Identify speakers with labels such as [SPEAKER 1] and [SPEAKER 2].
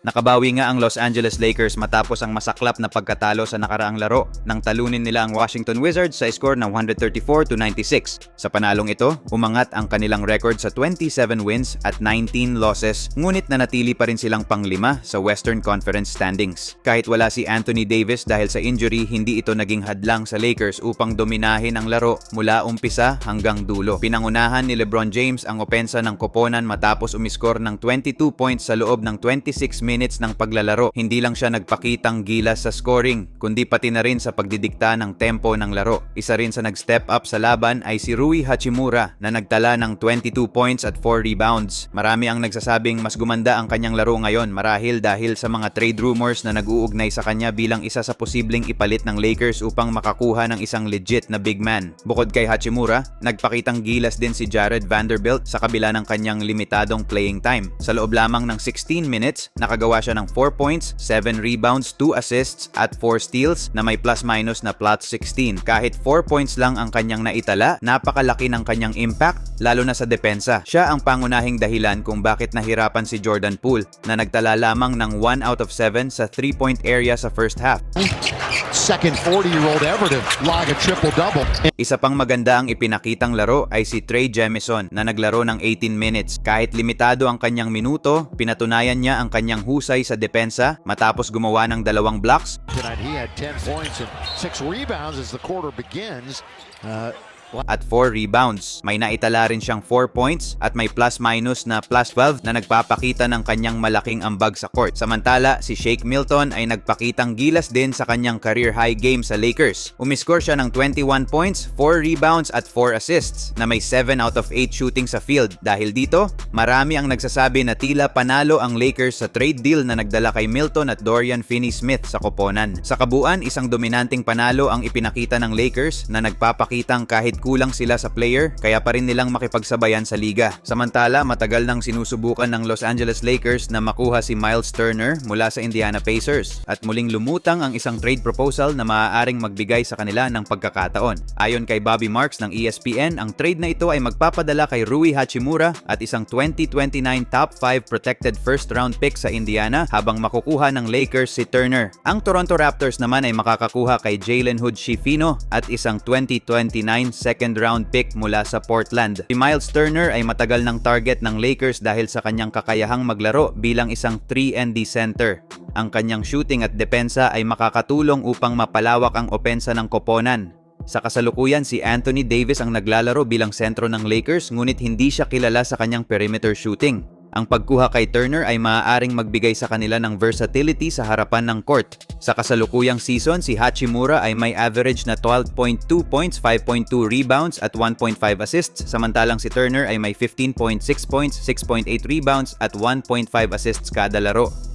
[SPEAKER 1] Nakabawi nga ang Los Angeles Lakers matapos ang masaklap na pagkatalo sa nakaraang laro nang talunin nila ang Washington Wizards sa score ng 134 to 96. Sa panalong ito, umangat ang kanilang record sa 27 wins at 19 losses, ngunit nanatili pa rin silang panglima sa Western Conference standings. Kahit wala si Anthony Davis dahil sa injury, hindi ito naging hadlang sa Lakers upang dominahin ang laro mula umpisa hanggang dulo. Pinangunahan ni LeBron James ang opensa ng koponan matapos umiskor ng 22 points sa loob ng 26 minutes ng paglalaro. Hindi lang siya nagpakitang gilas sa scoring, kundi pati na rin sa pagdidikta ng tempo ng laro. Isa rin sa nag-step up sa laban ay si Rui Hachimura na nagtala ng 22 points at 4 rebounds. Marami ang nagsasabing mas gumanda ang kanyang laro ngayon marahil dahil sa mga trade rumors na nag-uugnay sa kanya bilang isa sa posibleng ipalit ng Lakers upang makakuha ng isang legit na big man. Bukod kay Hachimura, nagpakitang gilas din si Jared Vanderbilt sa kabila ng kanyang limitadong playing time. Sa loob lamang ng 16 minutes, nakagawa siya ng 4 points, 7 rebounds, 2 assists at 4 steals na may plus-minus na plus 16. Kahit 4 points lang ang kanyang naitala, napakalaki ng kanyang impact lalo na sa depensa. Siya ang pangunahing dahilan kung bakit nahirapan si Jordan Poole na nagtala lamang ng 1 out of 7 sa 3-point area sa first half.
[SPEAKER 2] Second 40-year-old ever to log a triple-double.
[SPEAKER 1] Isa pang maganda ang ipinakitang laro ay si Trey Jemison na naglaro ng 18 minutes. Kahit limitado ang kanyang minuto, pinatunayan niya ang kanyang husay sa depensa matapos gumawa ng dalawang blocks
[SPEAKER 2] Tonight he had 10 points and 6 rebounds as the quarter begins. Uh,
[SPEAKER 1] at 4 rebounds. May naitala rin siyang 4 points at may plus-minus na plus 12 na nagpapakita ng kanyang malaking ambag sa court. Samantala, si Shake Milton ay nagpakitang gilas din sa kanyang career high game sa Lakers. Umiskor siya ng 21 points, 4 rebounds at 4 assists na may 7 out of 8 shooting sa field. Dahil dito, marami ang nagsasabi na tila panalo ang Lakers sa trade deal na nagdala kay Milton at Dorian Finney-Smith sa koponan. Sa kabuuan, isang dominanting panalo ang ipinakita ng Lakers na nagpapakitang kahit kulang sila sa player, kaya pa rin nilang makipagsabayan sa liga. Samantala, matagal nang sinusubukan ng Los Angeles Lakers na makuha si Miles Turner mula sa Indiana Pacers at muling lumutang ang isang trade proposal na maaaring magbigay sa kanila ng pagkakataon. Ayon kay Bobby Marks ng ESPN, ang trade na ito ay magpapadala kay Rui Hachimura at isang 2029 top 5 protected first round pick sa Indiana habang makukuha ng Lakers si Turner. Ang Toronto Raptors naman ay makakakuha kay Jalen Hood Schifino at isang 2029 second round pick mula sa Portland. Si Miles Turner ay matagal ng target ng Lakers dahil sa kanyang kakayahang maglaro bilang isang 3 and D center. Ang kanyang shooting at depensa ay makakatulong upang mapalawak ang opensa ng koponan. Sa kasalukuyan, si Anthony Davis ang naglalaro bilang sentro ng Lakers ngunit hindi siya kilala sa kanyang perimeter shooting. Ang pagkuha kay Turner ay maaaring magbigay sa kanila ng versatility sa harapan ng court. Sa kasalukuyang season, si Hachimura ay may average na 12.2 points, 5.2 rebounds at 1.5 assists, samantalang si Turner ay may 15.6 points, 6.8 rebounds at 1.5 assists kada laro.